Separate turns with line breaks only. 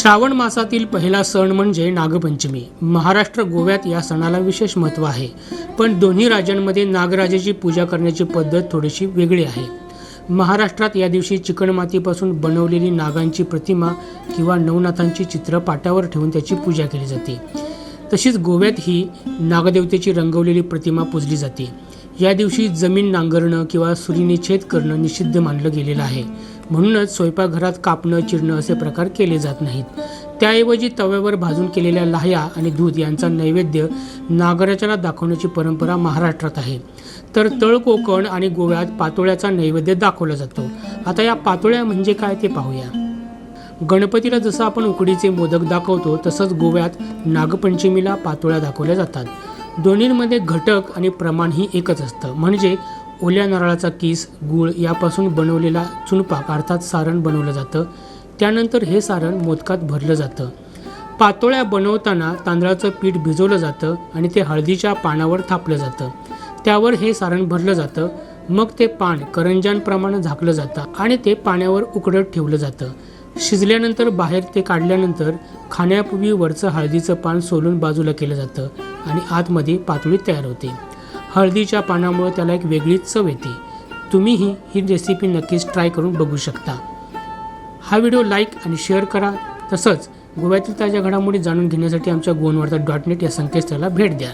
श्रावण मासातील पहिला सण म्हणजे नागपंचमी. महाराष्ट्र गोव्यात या सणाला विशेष महत्त्व आहे. पण दोन्ही राज्यांमध्ये नागराजाची पूजा करण्याची पद्धत थोडीशी वेगळी आहे. महाराष्ट्रात या दिवशी चिकणमातीपासून बनवलेली नागांची प्रतिमा किंवा नवनाथांची चित्र पाटावर ठेवून त्याची पूजा केली जाते. तशीच गोव्यात ही नागदेवतेची रंगवलेली प्रतिमा पूजली जाते. या दिवशी जमीन नांगरणं किंवा सुरीने छेद करणं निषिद्ध मानलं गेलेलं आहे. म्हणूनच स्वयंपाकघरात कापणं चिरणं असे प्रकार केले जात नाहीत. त्याऐवजी तव्यावर भाजून केलेल्या लाह्या आणि दूध यांचा नैवेद्य नागराजाला दाखवण्याची परंपरा महाराष्ट्रात आहे. तर तळ कोकण आणि गोव्यात पातोळ्याचा नैवेद्य दाखवला जातो. आता या पातोळ्या म्हणजे काय ते पाहूया. गणपतीला जसं आपण उकडीचे मोदक दाखवतो तसंच गोव्यात नागपंचमीला पातोळ्या दाखवल्या जातात. दोन्हींमध्ये घटक आणि प्रमाण ही एकच असतं. म्हणजे ओल्या नारळाचा किस गूळ यापासून बनवलेला चुनपाक अर्थात सारण बनवलं जातं. त्यानंतर हे सारण मोदकात भरलं जातं. पातोळ्या बनवताना तांदळाचं पीठ भिजवलं जातं आणि ते हळदीच्या पानावर थापलं जातं. त्यावर हे सारण भरलं जातं. मग ते पान करंजांप्रमाणे झाकलं जातं आणि ते पाण्यावर उकडत ठेवलं जातं. शिजल्यानंतर बाहेर ते काढल्यानंतर खाण्यापूर्वी वरचं हळदीचं पान सोलून बाजूला केलं जातं आणि आतमध्ये पातळी तयार होते. हळदीच्या पानामुळे त्याला एक वेगळीच चव येते. तुम्हीही ही रेसिपी नक्कीच ट्राय करून बघू शकता. हा व्हिडिओ लाईक आणि शेअर करा. तसंच गोव्यातील ताज्या घडामोडी जाणून घेण्यासाठी आमच्या गोवनवार्ता डॉट नेट या संकेतस्थळाला भेट द्या.